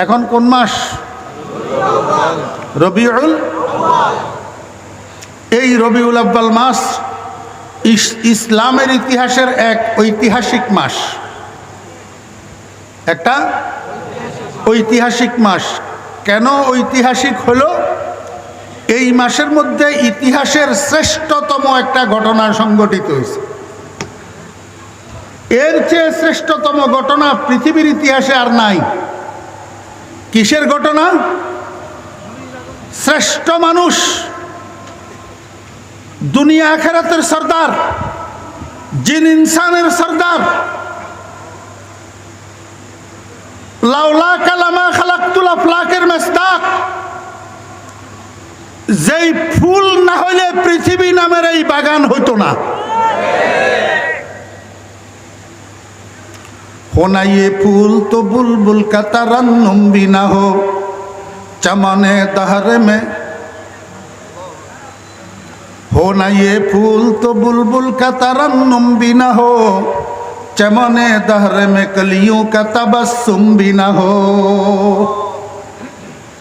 এখন কোন মাস? রবিউল এই রবিউল আব্বাল মাস ইস- ইসলামের ইতিহাসের এক ঐতিহাসিক মাস। একটা ঐতিহাসিক মাস। কেন ঐতিহাসিক হলো? এই মাসের মধ্যে ইতিহাসের শ্রেষ্ঠতম একটা ঘটনা সংঘটিত হয়েছে। এর চেয়ে শ্রেষ্ঠতম ঘটনা পৃথিবীর ইতিহাসে আর নাই। কিসের ঘটনা? শ্রেষ্ঠ মানুষ, দুনিয়া আখেরাতের সর্দার, জিন ইনসানের সর্দার। লাউলা কালামা খালাকুল ফ্লাকের মেসদাক যেই ফুল না হইলে পৃথিবী নামের এই বাগান হইতো না। হোনাইয়ে ফুল তো বুলবুল কাতারান নম্বি না হো। চমনে তাহারে মে। হোনাইয়ে ফুল তো বুলবুল কাতারান নম্বি না হো। চমনে তাহারে মে কলিও কা তাবাসুম বি না হো।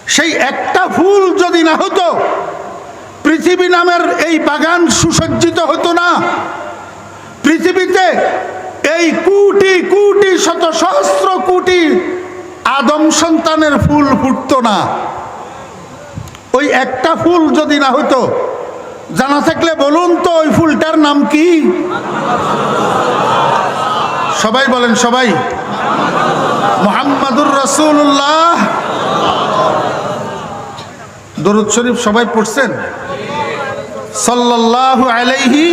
সেই একটা ফুল যদি না হতো, পৃথিবী নামের এই বাগান সুসজ্জিত হতো না। পৃথিবীতে এই সহস্র কোটি আদম সন্তানের ফুল ফুটতো না। ওই একটা ফুল যদি না হতো জানা থাকলে বলুন তো ওই ফুলটার নাম কি? সবাই বলেন, সবাই। মোহাম্মদুর রসুল্লাহ দরুদ শরীফ সবাই পড়ছেন? সাল্লাল্লাহু আলাইহি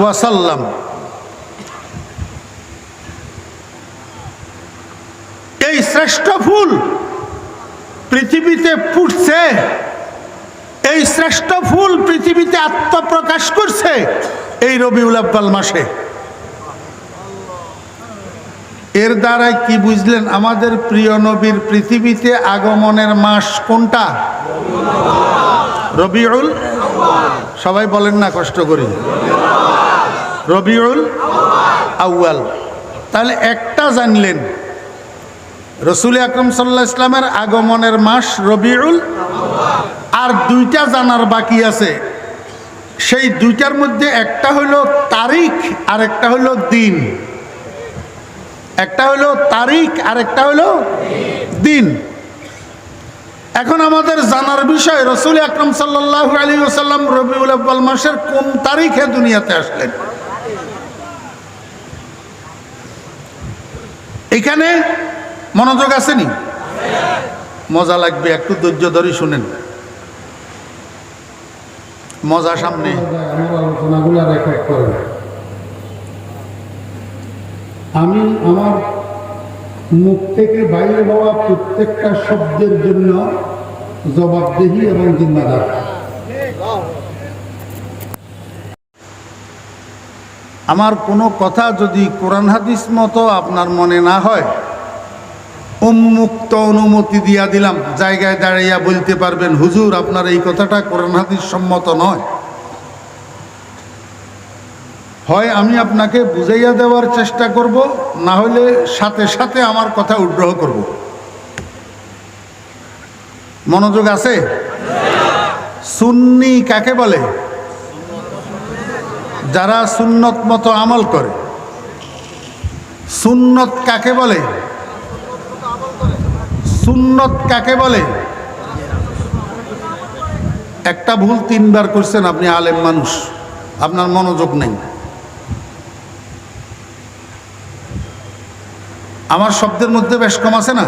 ওয়াসাল্লাম। এই শ্রেষ্ঠ ফুল পৃথিবীতে ফুটছে, এই শ্রেষ্ঠ ফুল পৃথিবীতে আত্মপ্রকাশ করছে এই রবিউল আব্বাল মাসে। এর দ্বারাই কি বুঝলেন, আমাদের প্রিয় নবীর পৃথিবীতে আগমনের মাস কোনটা? রবিউল সবাই বলেন না, কষ্ট করি। রবিউল আউয়াল তাহলে একটা জানলেন রসুল আকরম সাল্লাহ ইসলামের আগমনের মাস রবিউল আর দুইটা জানার বাকি আছে। সেই দুইটার মধ্যে একটা হলো তারিখ আর একটা হলো দিন। একটা হলো তারিখ আর একটা হলো দিন। এখন আমাদের জানার বিষয়, রসুল আকরম সাল্লাহ আলী ওসাল্লাম রবিউল আব্বাল মাসের কোন তারিখে দুনিয়াতে আসলেন? এখানে মনোযোগ আসেনি? মজা লাগবে একটু ধৈর্য ধরে শুনেন। মজা সামনে। আমি আমার মুখ থেকে বাইরে হওয়া প্রত্যেকটা শব্দের জন্য জবাবদেহি এবং জিম্মাদার। আমার কোনো কথা যদি কোরআন হাদিস মতো আপনার মনে না হয় উন্মুক্ত অনুমতি দিয়া দিলাম। জায়গায় দাঁড়াইয়া বলতে পারবেন, হুজুর, আপনার এই কথাটা কোরআন হাদিস সম্মত নয়। হয় আমি আপনাকে বুঝাইয়া দেওয়ার চেষ্টা করব, না হলে সাথে সাথে আমার কথা উগ্রহ করব। মনোযোগ আছে? সুন্নি কাকে বলে? যারা সুন্নত মতো আমল করে। সুন্নত কাকে বলে? সুন্নত কাকে বলে? একটা ভুল তিনবার করছেন আপনি আলেম মানুষ, আপনার মনোযোগ নেই। আমার শব্দের মধ্যে বেশ কম আছে না?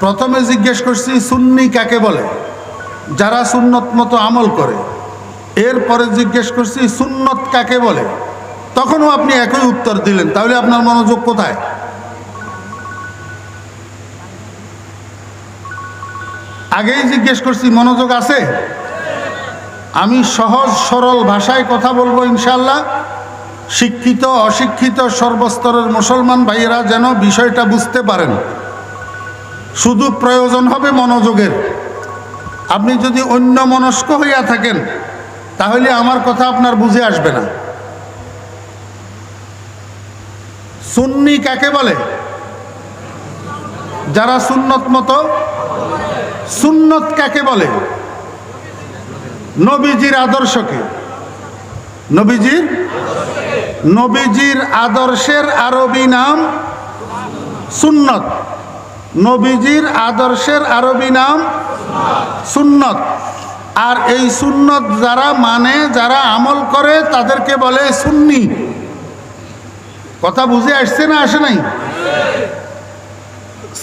প্রথমে জিজ্ঞেস করছি, সুন্নি কাকে বলে? যারা সুন্নত মতো আমল করে। এরপরে জিজ্ঞেস করছি, সুন্নত কাকে বলে? তখনও আপনি একই উত্তর দিলেন, তাহলে আপনার মনোযোগ কোথায়? আগেই জিজ্ঞেস করছি, মনোযোগ আছে? আমি সহজ, সরল ভাষায় কথা বলব ইনশাল্লাহ শিক্ষিত, অশিক্ষিত, সর্বস্তরের মুসলমান ভাইয়েরা যেন বিষয়টা বুঝতে পারেন। শুধু প্রয়োজন হবে মনোযোগের। আপনি যদি অন্য মনস্ক হইয়া থাকেন, তাহলে আমার কথা আপনার বুঝে আসবে না। সুন্নি কাকে বলে? যারা সুন্নত মতো সুন্নত কাকে বলে? নবীজির আদর্শকে। নবীজির? নবীজির আদর্শের আরবি নাম সুন্নত। নবীজির আদর্শের আরবি নাম সুন্নত। আর এই সুন্নত যারা মানে যারা আমল করে, তাদেরকে বলে সুন্নি। কথা বুঝে আসছে না আসে নাই?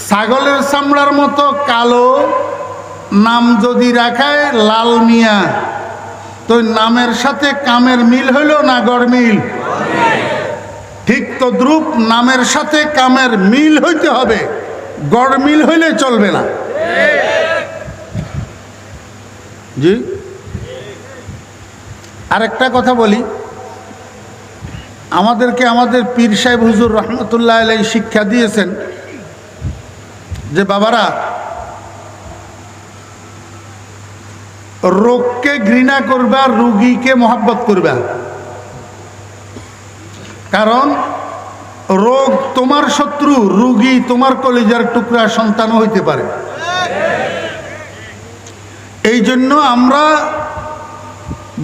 ছাগলের চামড়ার মতো কালো নাম যদি রাখায় লাল মিয়া, তো নামের সাথে কামের মিল হইল না গড় মিল? ঠিক দ্রুপ নামের সাথে কামের মিল হইতে হবে, গড় মিল হইলে চলবে না। জি? আরেকটা কথা বলি, আমাদেরকে আমাদের পীর সাহেব হুজুর রহমতুল্লাহ আলাই শিক্ষা দিয়েছেন যে, বাবারা রোগকে ঘৃণা করবা, রুগীকে মহাব্বত করবা। কারণ রোগ তোমার শত্রু, রুগী তোমার কলিজার টুকরা সন্তান হইতে পারে। এই জন্য আমরা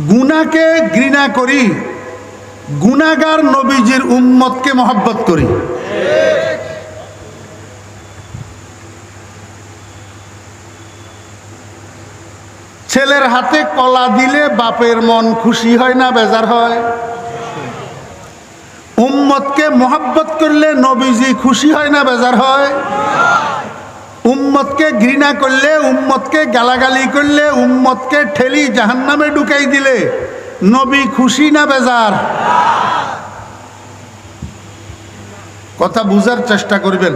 গুনাকে ঘৃণা করি, গুনাগার নবীজির উম্মতকে মহব্বত করি। ছেলের হাতে কলা দিলে বাপের মন খুশি হয় না, বেজার হয়। উম্মতকে মোহাব্বত করলে নবীজি খুশি হয় না, বেজার হয়। উম্মতকে ঘৃণা করলে, উম্মতকে গালাগালি করলে, উম্মতকে ঠেলি জাহান্নামে ঢুকাই দিলে নবী খুশি না, বেজার। কথা বুঝার চেষ্টা করবেন।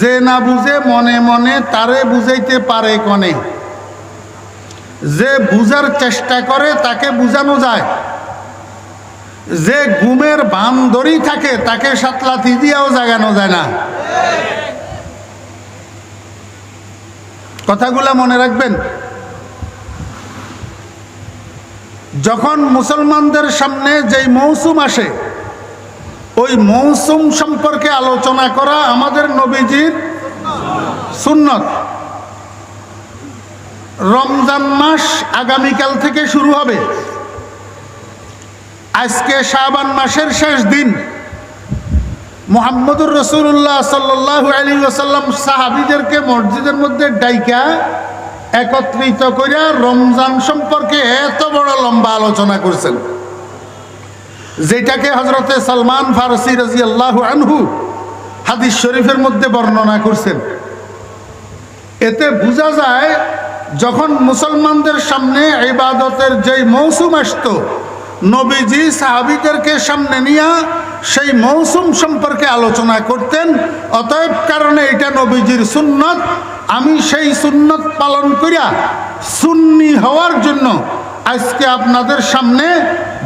যে না বুঝে মনে মনে তারে বুঝাইতে পারে কনে। যে বুঝার চেষ্টা করে, তাকে বুঝানো যায়। যে ঘুমের বান ধরি থাকে, তাকে সাতলাতি দিয়েও জাগানো যায় না। কথাগুলা মনে রাখবেন? যখন মুসলমানদের সামনে যেই মৌসুম আসে, ওই মৌসুম সম্পর্কে আলোচনা করা আমাদের নবীজির সুন্নত। রমজান মাস আগামীকাল থেকে শুরু হবে। আজকে শাবান মাসের শেষ দিন। মোহাম্মদুর রসুল্লাহ সাল্লাহ আলী ওসাল্লাম সাহাবিদেরকে মসজিদের মধ্যে ডাইকা একত্রিত করিয়া রমজান সম্পর্কে এত বড় লম্বা আলোচনা করছেন। যেটাকে হজরতে সালমান ফারসি রাজি আল্লাহ আনহু হাদিস শরীফের মধ্যে বর্ণনা করছেন। এতে বোঝা যায় যখন মুসলমানদের সামনে ইবাদতের যেই মৌসুম আসতো নবীজি সাহাবিদেরকে সামনে নিয়ে সেই মৌসুম সম্পর্কে আলোচনা করতেন। অতএব কারণে এটা নবীজির সুন্নত। আমি সেই সুন্নত পালন করিয়া সুন্নি হওয়ার জন্য আজকে আপনাদের সামনে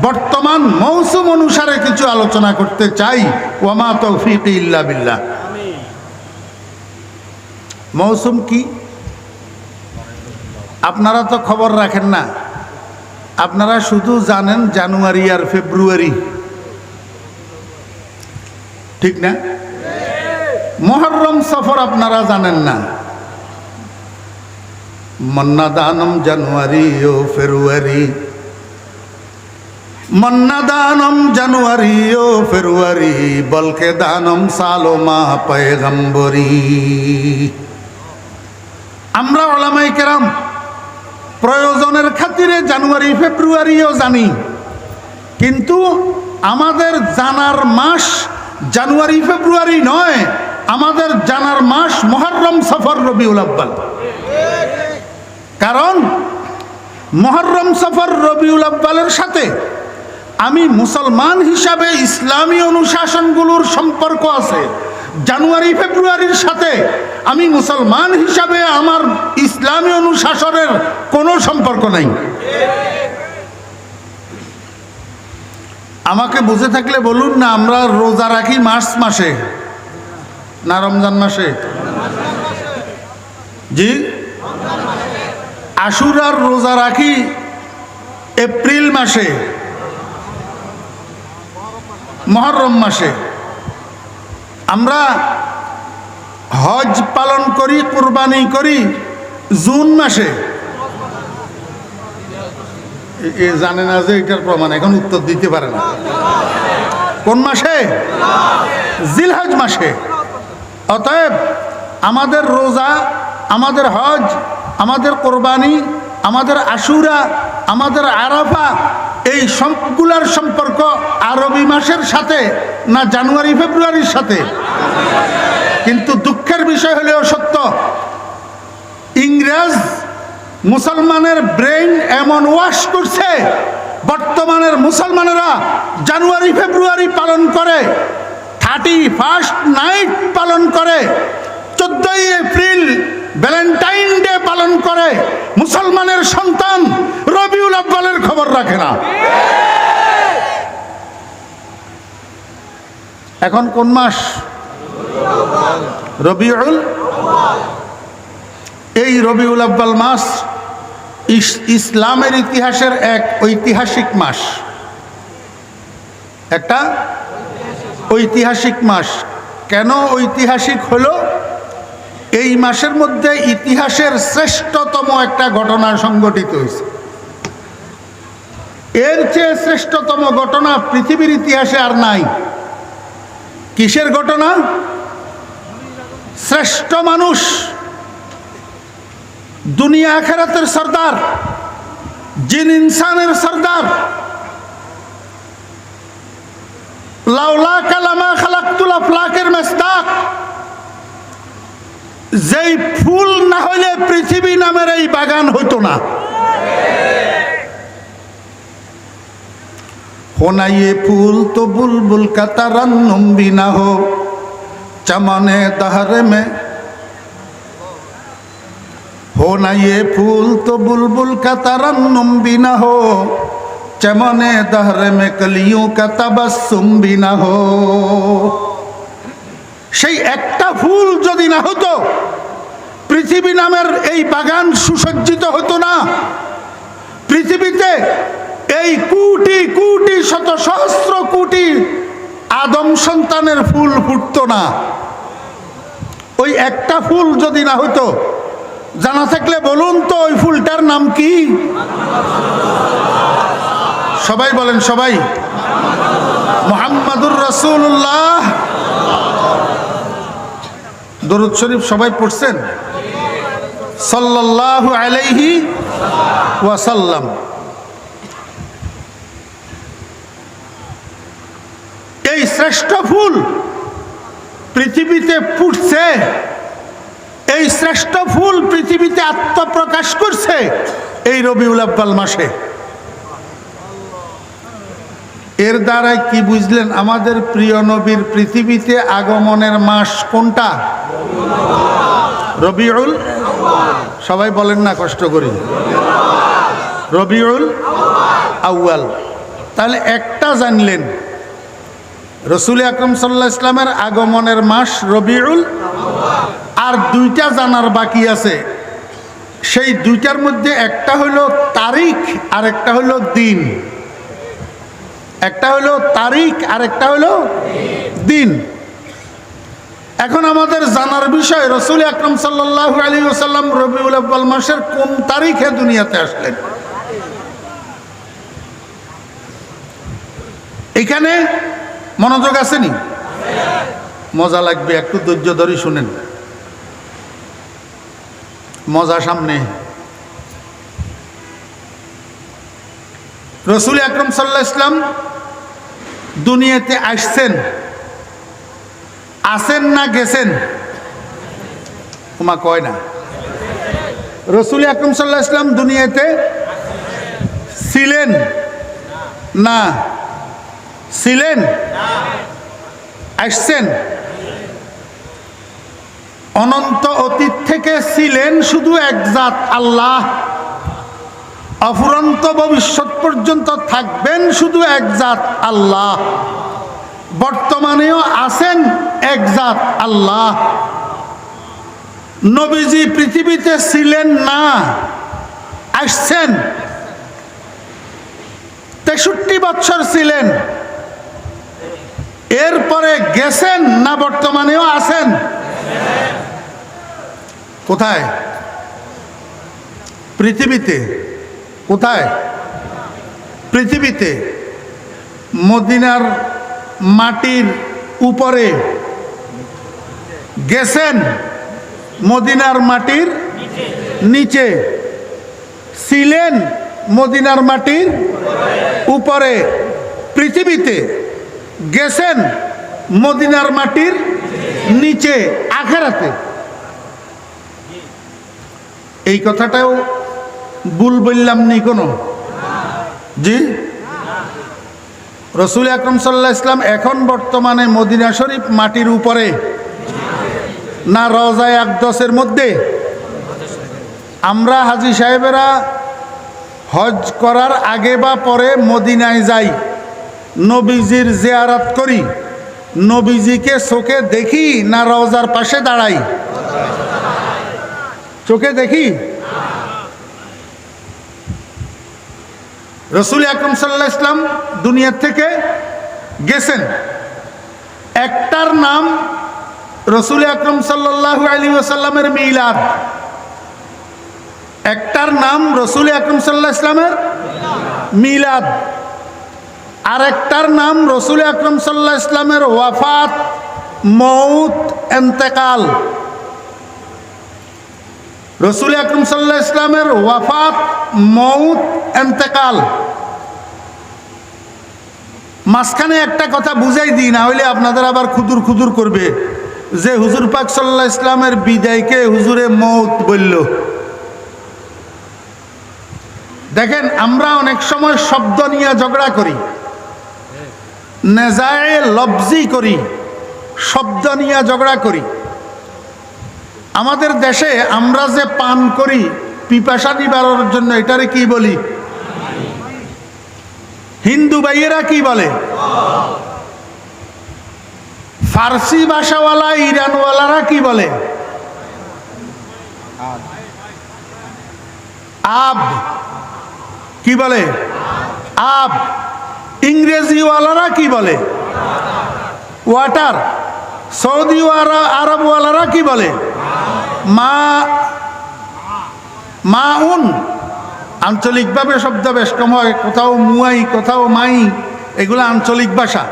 বর্তমান মৌসুম অনুসারে কিছু আলোচনা করতে চাই। ওমা তৌফিক ইল্লা বিল্লাহ। মৌসুম কি? আপনারা তো খবর রাখেন না। আপনারা শুধু জানেন জানুয়ারি আর ফেব্রুয়ারি। ঠিক না? মহরম সফর আপনারা জানেন না। মন্না দানম জানুয়ারি ও ফেব্রুয়ারি। মন্না দানম জানুয়ারি ও ফেব্রুয়ারি, বলকে দানম সালোমা পয়গম্বরী। আমরা ওলামাই কেরাম প্রয়োজনের খাতিরে জানুয়ারি, ফেব্রুয়ারিও জানি। কিন্তু আমাদের জানার মাস জানুয়ারি, ফেব্রুয়ারি নয়, আমাদের জানার মাস মহরম সফর রবিউল আব্বাল। কারণ মহরম সফর রবিউল আব্বালের সাথে আমি মুসলমান হিসাবে ইসলামী অনুশাসনগুলোর সম্পর্ক আছে। জানুয়ারি, ফেব্রুয়ারির সাথে আমি মুসলমান হিসাবে আমার ইসলামী অনুশাসনের কোনো সম্পর্ক নাই। আমাকে বুঝে থাকলে বলুন না, আমরা রোজা রাখি মার্চ মাসে না রমজান মাসে? জি? আশুরার রোজা রাখি এপ্রিল মাসে, মহরম মাসে। আমরা হজ পালন করি, কুরবানি করি, জুন মাসে। এ- জানে না যে এটার প্রমাণ, এখন উত্তর দিতে পারে না। কোন মাসে? জিলহজ মাসে। অতএব আমাদের রোজা, আমাদের হজ, আমাদের কোরবানি, আমাদের আশুরা, আমাদের আরাফা, এই সবগুলার সম্পর্ক আরবি মাসের সাথে না জানুয়ারি, ফেব্রুয়ারির সাথে? কিন্তু দুঃখের বিষয় হলেও সত্য। ইংরেজ মুসলমানের ব্রেন এমন ওয়াশ করছে, বর্তমানের মুসলমানেরা জানুয়ারি, ফেব্রুয়ারি পালন করে থার্টি ফার্স্ট নাইট পালন করে, চোদ্দই এপ্রিল ভ্যালেন্টাইন ডে পালন করে, মুসলমানের সন্তান রবিউল আব্বালের খবর রাখে না। এখন কোন মাস? রবিউল এই রবিউল আব্বাল মাস ইস- ইসলামের ইতিহাসের এক ঐতিহাসিক মাস। একটা ঐতিহাসিক মাস। কেন ঐতিহাসিক হলো? এই মাসের মধ্যে ইতিহাসের শ্রেষ্ঠতম একটা ঘটনা সংঘটিত হয়েছে। এর চেয়ে শ্রেষ্ঠতম ঘটনা পৃথিবীর ইতিহাসে আর নাই। কিসের ঘটনা? শ্রেষ্ঠ মানুষ, দুনিয়া খেরাতের সর্দার, জিন ইনসানের সর্দার। লাউলা কালামা খালাকুল ফ্লাকের মেস্তাক যেই ফুল না হইলে পৃথিবী নামের এই বাগান হইতো না। হোনাইয়ে ফুল তো বুলবুল কাতারান নম্বি না হোক। চমনে দহর মে হো না ইয়ে ফুল তো বুলবুল কা তরন্নুম ভি না হো চমনে দহর মে কলিয়ো কা তবসুম ভি না হো সেই একটা ফুল যদি না হতো, পৃথিবী নামের এই বাগান সুসজ্জিত হতো না। পৃথিবীতে এই কুটি কুটি শত সহস্র কোটি আদম সন্তানের ফুল ফুটতো না। ওই একটা ফুল যদি না হতো জানা থাকলে বলুন তো ওই ফুলটার নাম কি? সবাই বলেন, সবাই। মোহাম্মদুর রসুল্লাহ দরুদ শরীফ সবাই পড়ছেন? সাল্লাল্লাহু আলাইহি ওয়াসাল্লাম। এই শ্রেষ্ঠ ফুল পৃথিবীতে ফুটছে, এই শ্রেষ্ঠ ফুল পৃথিবীতে আত্মপ্রকাশ করছে এই রবিউল আব্বাল মাসে। এর দ্বারা কি বুঝলেন, আমাদের প্রিয় নবীর পৃথিবীতে আগমনের মাস কোনটা? রবিউল সবাই বলেন না, কষ্ট করি। রবিউল আউয়াল তাহলে একটা জানলেন রসুল আকরম সাল্লাহ ইসলামের আগমনের মাস রবিউল আর দুইটা জানার বাকি আছে। সেই দুইটার মধ্যে একটা হলো তারিখ আর একটা হলো দিন। একটা হলো তারিখ আর একটা হলো দিন। এখন আমাদের জানার বিষয়, রসুল আকরম সাল্লাহ আলী ওসাল্লাম রবিউল আব্বাল মাসের কোন তারিখে দুনিয়াতে আসলেন? এখানে মনোযোগ আসেনি? মজা লাগবে, একটু ধৈর্য ধরে শুনেন। মজা সামনে। রসুল আকরম সাল্লাহ ইসলাম দুনিয়াতে আসছেন আসেন না গেছেন? তোমা কয় না। রসুল আকরম সাল্লাহ ইসলাম দুনিয়াতে ছিলেন না। ছিলেন? আসছেন? অনন্ত অতীত থেকে ছিলেন শুধু এক জাত আল্লাহ। অফুরন্ত ভবিষ্যৎ পর্যন্ত থাকবেন শুধু এক জাত আল্লাহ। বর্তমানেও আছেন এক জাত আল্লাহ। নবীজি পৃথিবীতে ছিলেন না, আসছেন। তেষট্টি বছর ছিলেন। এরপরে গেছেন না বর্তমানেও আছেন? কোথায়? পৃথিবীতে। কোথায়? পৃথিবীতে। মদিনার মাটির উপরে। গেছেন মদিনার মাটির নিচে। ছিলেন মদিনার মাটির উপরে। পৃথিবীতে। গেছেন মদিনার মাটির নিচে, আখেরাতে। এই কথাটাও ভুল বললাম নি কোনো? জি? রসুল আকরম সাল্লাহ ইসলাম এখন বর্তমানে মদিনা শরীফ মাটির উপরে না রজায় আকদসের মধ্যে? আমরা হাজি সাহেবেরা হজ করার আগে বা পরে মদিনায় যাই। নবীজির জিয়ারাত করি, নবীজিকে চোখে দেখি না রওজার পাশে দাঁড়াই? চোখে দেখি? রসুল আকরম সাল্লাহ ইসলাম দুনিয়ার থেকে গেছেন। একটার নাম রসুল আকরম সাল্লাহু আলী ওসাল্লামের মিলাদ। একটার নাম রসুল আকরম সাল্লাহ ইসলামের মিলাদ। আর একটার নাম রসুল আকরম সাল্লাহ ইসলামের ওয়াফাত মৌত এন্তেকাল। রসুল আকরম সাল্লাহ ইসলামের ওয়াফাত মৌত এন্তেকাল। মাঝখানে একটা কথা বুঝাই দিই, না হইলে আপনাদের আবার খুদুর খুদুর করবে। যে হুজুর পাক সাল্লাহ ইসলামের বিদায়কে হুজুরে মৌত বলল। দেখেন, আমরা অনেক সময় শব্দ নিয়ে ঝগড়া করি। নেজায় লবজি করি, শব্দ নিয়ে ঝগড়া করি। আমাদের দেশে আমরা যে পান করি, পিপাসা নিবারণের জন্য এটারে কি বলি? হিন্দু ভাইয়েরা কি বলে? ফার্সি ভাষাওয়ালা, ইরানওয়ালারা কি বলে? আব। কি বলে? আব। ইংরেজিওয়ালারা কি বলে? ওয়াটার। সৌদি আরবওয়ালারা কি বলে? মা মা উন আঞ্চলিকভাবে শব্দ বেশ কম হয়। কোথাও মুয়াই, কোথাও মাই, এগুলো আঞ্চলিক ভাষা।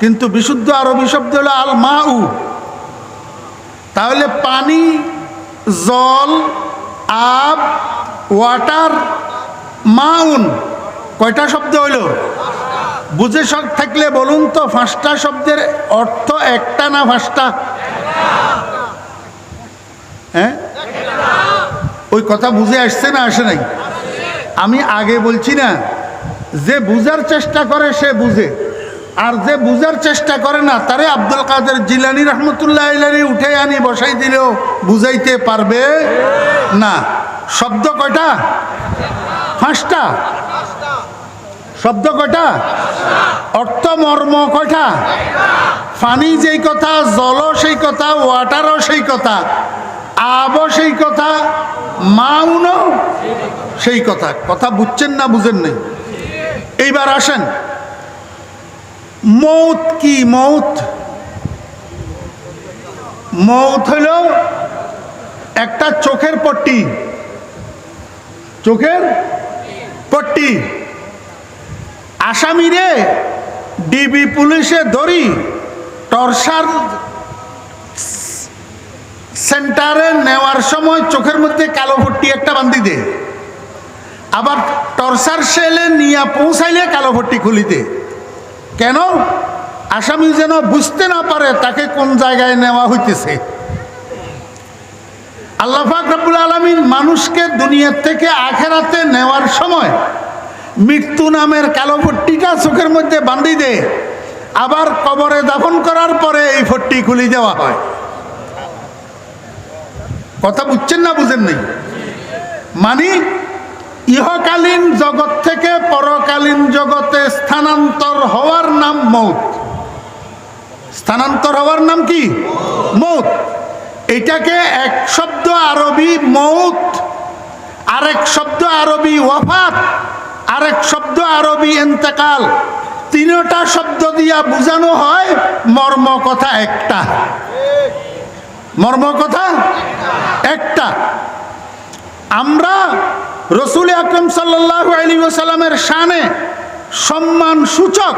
কিন্তু বিশুদ্ধ আরবি শব্দ হলো আল মা উ তাহলে পানি, জল, আব, ওয়াটার, মাউন, কয়টা শব্দ হইল? বুঝে সব থাকলে বলুন তো পাঁচটা শব্দের অর্থ একটা না পাঁচটা হ্যাঁ? ওই কথা বুঝে আসছে না, আসে নাই? আমি আগে বলছি না, যে বুঝার চেষ্টা করে, সে বুঝে। আর যে বুঝার চেষ্টা করে না, তারে আব্দুল কাদের জিলানি রহমতুল্লাহ ইলানি উঠে আনি, বসাই দিলেও বুঝাইতে পারবে না। শব্দ কয়টা? পাঁচটা শব্দ কয়টা? অর্থ, মর্ম কয়টা? পানি যেই কথা জল সেই কথা ওয়াটারও সেই কথা আব সেই কথা, মাউনও সেই কথা। কথা বুঝছেন না বুঝেন নাই? এইবার আসেন। মৌত কি মৌত? মৌত হইল একটা চোখের পট্টি। চোখের পট্টি। আসামিরে ডিবি পুলিশে ধরি টর্সার সেন্টারে নেওয়ার সময় চোখের মধ্যে কালো ভর্তি একটা বান্ধি দে। আবার টর্সার সেলে নিয়ে পৌঁছাইলে কালো ভর্তি খুলিতে। কেন? আসামি যেন বুঝতে না পারে তাকে কোন জায়গায় নেওয়া হইতেছে। আল্লাহাক রব্বুল আলমিন মানুষকে দুনিয়ার থেকে আখেরাতে নেওয়ার সময় মৃত্যু নামের কালো ভট্টিটা চোখের মধ্যে বান্ধি দে। আবার কবরে দাফন করার পরে এই ফট্টি খুলি দেওয়া হয়। কথা বুঝছেন না বুঝেন নাই? মানে ইহকালীন জগৎ থেকে পরকালীন জগতে স্থানান্তর হওয়ার নাম মৌত। স্থানান্তর হওয়ার নাম কি? মৌত। এটাকে এক শব্দ আরবি মৌত, আরেক শব্দ আরবি ওয়াফাত। আরেক শব্দ আরবি এন্তেকাল। তিনটা শব্দ দিয়া বোঝানো হয়, মর্ম কথা একটা। মর্ম কথা একটা। আমরা রসুল আকরম সাল্লাহ সাল্লামের শানে সম্মান সূচক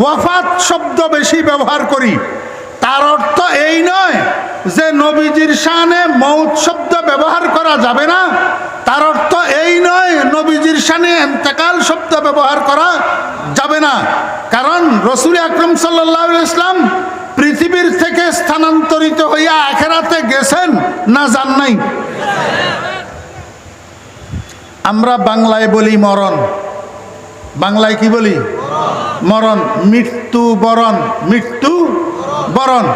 ওয়াফাত শব্দ বেশি ব্যবহার করি। তার অর্থ এই নয় যে নবীজির শানে মৌত শব্দ ব্যবহার করা যাবে না। তার অর্থ এই নয় নবীজির শানে এন্তেকাল শব্দ ব্যবহার করা যাবে না। কারণ রসুল আকরম সাল্লাহ ইসলাম পৃথিবীর থেকে স্থানান্তরিত হইয়া আখেরাতে গেছেন না যান নাই? আমরা বাংলায় বলি মরণ। বাংলায় কি বলি? মরণ। মৃত্যু বরণ। মৃত্যু বরণ।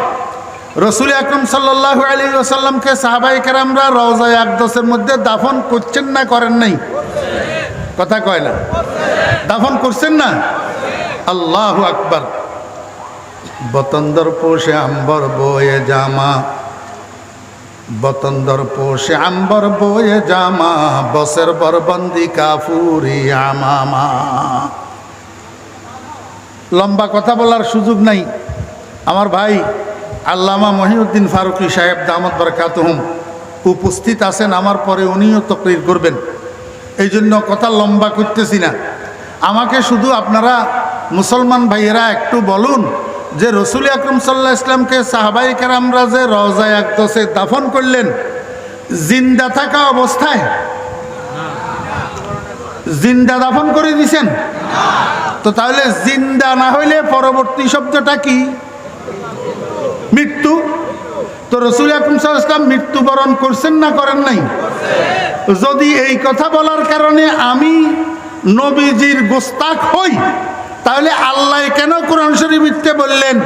রসুল আকরম সাল্লাহ আলী ওসাল্লামকে সাহাবাই কেরামরা রওজায় আকদসের মধ্যে দাফন করছেন না করেন নাই? কথা কয় না। দাফন করছেন না? আল্লাহ আকবার। বতন্দর পোষে আম্বর বয়ে জামা। বতন্দর পোষে আম্বর বয়ে জামা। বসের বরবন্দি কাফুরি আমামা। লম্বা কথা বলার সুযোগ নাই। আমার ভাই আল্লামা মহিউদ্দিন ফারুকি সাহেব দামদ বরকাতহম উপস্থিত আছেন, আমার পরে উনিও তকরির করবেন। এই জন্য কথা লম্বা করতেছি না। আমাকে শুধু আপনারা মুসলমান ভাইয়েরা একটু বলুন যে রসুল আকরম সাল্লাহ ইসলামকে সাহাবাই কেরামরা যে রওজায় আকদসে দাফন করলেন, জিন্দা থাকা অবস্থায়? জিন্দা দাফন করে দিছেন? তো তাহলে জিন্দা না হইলে পরবর্তী শব্দটা কি? মৃত্যু তো রসুল আকরম সাল্লাহ ইসলাম মৃত্যুবরণ করছেন না করেন নাই যদি এই কথা বলার কারণে আমি নবীজির গোস্তাক হই তাহলে আল্লাহ কেন কোরআন শরীফিতে বললেন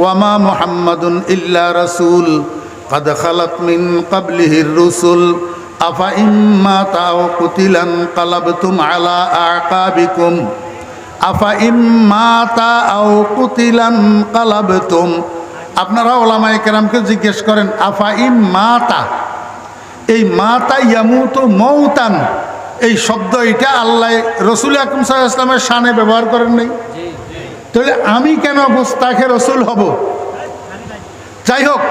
ওয়ামা মুহাম্মাদুন ইল্লা রাসূল قد خلت من قبله الرسل أفإما تاو قتلا قلبتم على أعقابكم أفإما تاو قتلا قلبتم আপনারা ওলামায়ে কেরামকে জিজ্ঞেস করেন, আফা ইম মাতা? এই মাতা ইয়ামুত মৌতান এই শব্দ এটা আল্লাহ রসুল আকরম সাল্লাহ ইসলামের শানে ব্যবহার করেন নাই। তাহলে আমি কেন গোস্তাখে রসুল হব? যাই হোক,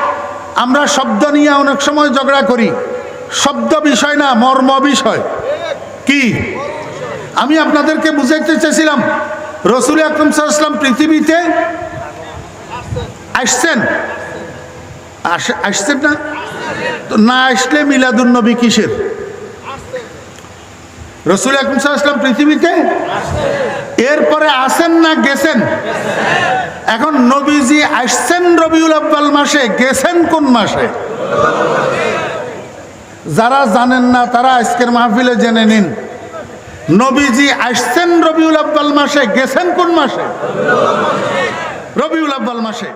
আমরা শব্দ নিয়ে অনেক সময় ঝগড়া করি। শব্দ বিষয় না, মর্ম বিষয়। কি? আমি আপনাদেরকে বুঝাইতে চেয়েছিলাম, রসুল আকরম সাল্লাহ ইসলাম পৃথিবীতে আসছেন? আসছেন না? তো না আসলে মিলাদুন নবী কিসের? রসুল সাল্লাম পৃথিবীতে? এরপরে আসেন না গেছেন? এখন নবীজি আসছেন রবিউল আব্বাল মাসে, গেছেন কোন মাসে? যারা জানেন না, তারা আজকের মাহফিলে জেনে নিন। নবীজি আসছেন রবিউল আব্বাল মাসে, গেছেন কোন মাসে? রবিউল আব্বাল মাসে।